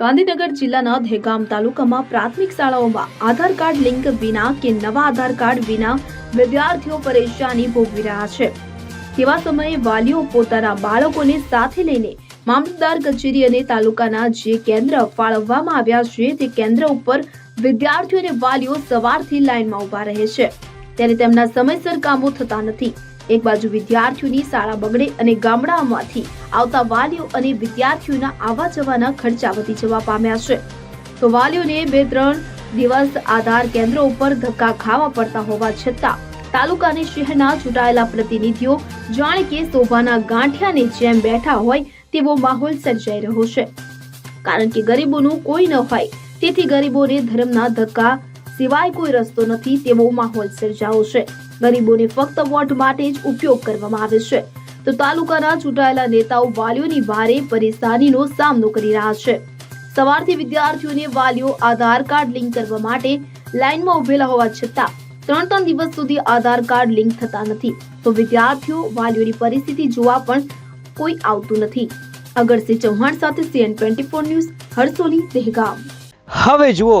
ગાંધીનગર જિલ્લાના દહેગામ તાલુકામાં પ્રાથમિક શાળાઓમાં આધાર કાર્ડ લિંક વિના કે નવા આધાર કાર્ડ વિના વિદ્યાર્થીઓ પરેશાની ભોગવી રહ્યા છે. તેવા સમયે વાલીઓ પોતાના બાળકોને સાથે લઈને મામલતદાર કચેરી અને તાલુકાના જે કેન્દ્ર ફાળવવામાં આવ્યા છે તે કેન્દ્ર ઉપર વિદ્યાર્થીઓ અને વાલીઓ સવારથી લાઇનમાં ઊભા રહે છે. ત્યારે તેમના સમયસર કામો થતા નથી. એક બાજુ વિદ્યાર્થીઓની શાળા બગડે અને ગામડામાંથી આવતા વાલીઓ અને વિદ્યાર્થીઓના આવવા જવાના ખર્ચા વધી જવા પામ્યા છે. તો વાલીઓને બે ત્રણ દિવસ આધાર કેન્દ્રો ઉપર ધક્કા ખાવા પડતા હોવા છતાં તાલુકા અને શહેરના ચૂંટાયેલા પ્રતિનિધિઓ જાણે કે શોભાના ગાંઠિયાની જેમ બેઠા હોય તેવો માહોલ સર્જાઈ રહ્યો છે. કારણ કે ગરીબોનું કોઈ ન હોય, તેથી ગરીબોને ધર્મના ધક્કા સિવાય કોઈ રસ્તો નથી તેવો માહોલ સર્જાયો છે. ગરીબોને ફક્ત વોટ માટે જ ઉપયોગ કરવામાં આવે છે. તો તાલુકાના ચૂંટાયેલા નેતાઓ વાલીઓની ભારે પરેશાનીનો સામનો કરી રહ્યા છે. સવારથી વિદ્યાર્થીઓને વાલીઓ આધાર કાર્ડ લિંક કરવા માટે લાઇનમાં ઉભેલા હોવા છતાં ત્રણ ત્રણ દિવસ સુધી આધાર કાર્ડ લિંક થતા નથી. તો વિદ્યાર્થીઓ વાલીઓની પરિસ્થિતિ જોવા પણ કોઈ આવતું નથી. અગરસિંહ ચૌહાણ સાથે CN twenty four news Harsoli Dehgam. હવે જુઓ